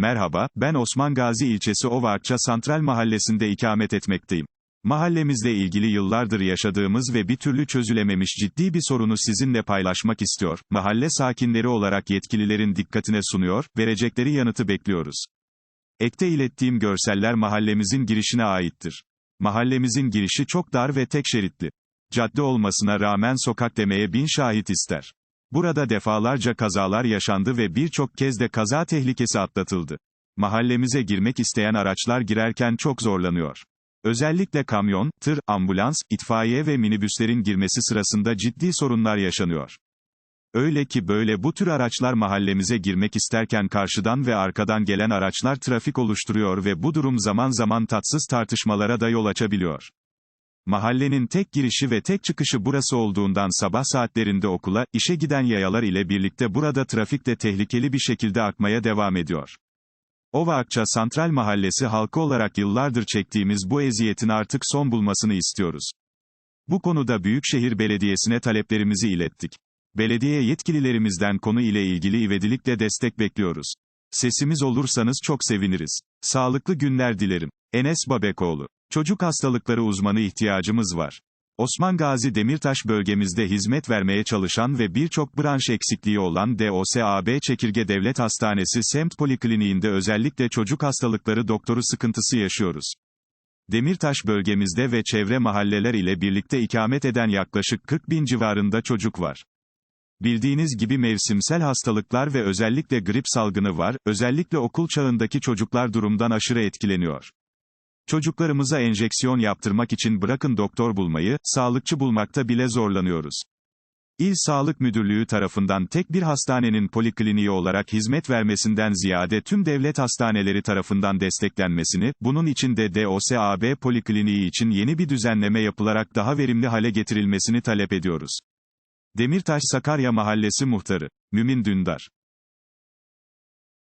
Merhaba, ben Osman Gazi ilçesi Ovakça Santral Mahallesi'nde ikamet etmekteyim. Mahallemizle ilgili yıllardır yaşadığımız ve bir türlü çözülememiş ciddi bir sorunu sizinle paylaşmak istiyor. Mahalle sakinleri olarak yetkililerin dikkatine sunuyor, verecekleri yanıtı bekliyoruz. Ekte ilettiğim görseller mahallemizin girişine aittir. Mahallemizin girişi çok dar ve tek şeritli. Cadde olmasına rağmen sokak demeye bin şahit ister. Burada defalarca kazalar yaşandı ve birçok kez de kaza tehlikesi atlatıldı. Mahallemize girmek isteyen araçlar girerken çok zorlanıyor. Özellikle kamyon, tır, ambulans, itfaiye ve minibüslerin girmesi sırasında ciddi sorunlar yaşanıyor. Öyle ki böyle bu tür araçlar mahallemize girmek isterken karşıdan ve arkadan gelen araçlar trafik oluşturuyor ve bu durum zaman zaman tatsız tartışmalara da yol açabiliyor. Mahallenin tek girişi ve tek çıkışı burası olduğundan sabah saatlerinde okula, işe giden yayalar ile birlikte burada trafik de tehlikeli bir şekilde akmaya devam ediyor. Ova Akça Santral Mahallesi halkı olarak yıllardır çektiğimiz bu eziyetin artık son bulmasını istiyoruz. Bu konuda Büyükşehir Belediyesi'ne taleplerimizi ilettik. Belediye yetkililerimizden konu ile ilgili ivedilikle destek bekliyoruz. Sesimiz olursanız çok seviniriz. Sağlıklı günler dilerim. Enes Babekoğlu. Çocuk hastalıkları uzmanı ihtiyacımız var. Osman Gazi Demirtaş bölgemizde hizmet vermeye çalışan ve birçok branş eksikliği olan DOSAB Çekirge Devlet Hastanesi Semt Polikliniğinde özellikle çocuk hastalıkları doktoru sıkıntısı yaşıyoruz. Demirtaş bölgemizde ve çevre mahalleler ile birlikte ikamet eden yaklaşık 40 bin civarında çocuk var. Bildiğiniz gibi mevsimsel hastalıklar ve özellikle grip salgını var, özellikle okul çağındaki çocuklar durumdan aşırı etkileniyor. Çocuklarımıza enjeksiyon yaptırmak için bırakın doktor bulmayı, sağlıkçı bulmakta bile zorlanıyoruz. İl Sağlık Müdürlüğü tarafından tek bir hastanenin polikliniği olarak hizmet vermesinden ziyade tüm devlet hastaneleri tarafından desteklenmesini, bunun için de DOSAB polikliniği için yeni bir düzenleme yapılarak daha verimli hale getirilmesini talep ediyoruz. Demirtaş Sakarya Mahallesi Muhtarı, Mümin Dündar